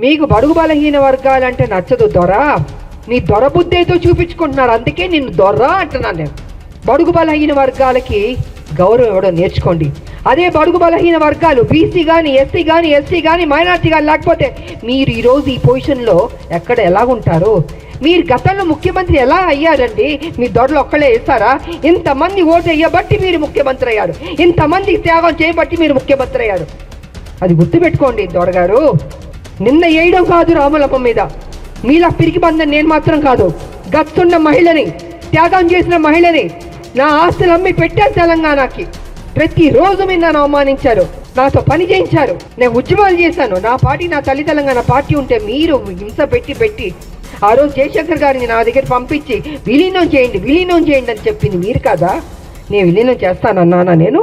మీకు బడుగు బలహీన వర్గాలంటే నచ్చదు దొర. మీ దొర బుద్ధేతో చూపించుకుంటున్నారు అందుకే నిన్ను దొర అంటున్నాను నేను. బడుగు బలహీన వర్గాలకి గౌరవం ఇవ్వడం నేర్చుకోండి. అదే బడుగు బలహీన వర్గాలు బీసీ కానీ ఎస్సీ కానీ ఎస్సీ కానీ మైనార్టీ కానీ లేకపోతే మీరు ఈరోజు ఈ పొజిషన్లో ఎక్కడ ఎలాగుంటారు? మీరు గతంలో ముఖ్యమంత్రి ఎలా అయ్యారండి? మీ దొరలు ఒక్కళ్ళే వేస్తారా ఇంతమంది ఓటు వేయబట్టి మీరు ముఖ్యమంత్రి అయ్యారు. ఇంతమంది త్యాగం చేయబట్టి మీరు ముఖ్యమంత్రి అయ్యారు. అది గుర్తుపెట్టుకోండి దొరగారు. నిన్న వేయడం కాదు రాములమ్మ మీద మీలా పిరికి పందని నేను మాత్రం కాదు గత్తున్న మహిళని త్యాగం చేసిన మహిళని నా ఆస్తులు అమ్మి పెట్టారు తెలంగాణకి. ప్రతిరోజు మీరు నన్ను అవమానించారు నాతో పని చేయించారు నేను ఉద్యమాలు చేశాను. నా పార్టీ నా తల్లి తెలంగాణ పార్టీ ఉంటే మీరు హింస పెట్టి పెట్టి ఆ రోజు జయశంకర్ గారిని నా దగ్గర పంపించి విలీనం చేయండి విలీనం చేయండి అని చెప్పింది మీరు కాదా? నేను విలీనం చేస్తానన్నానా నేను?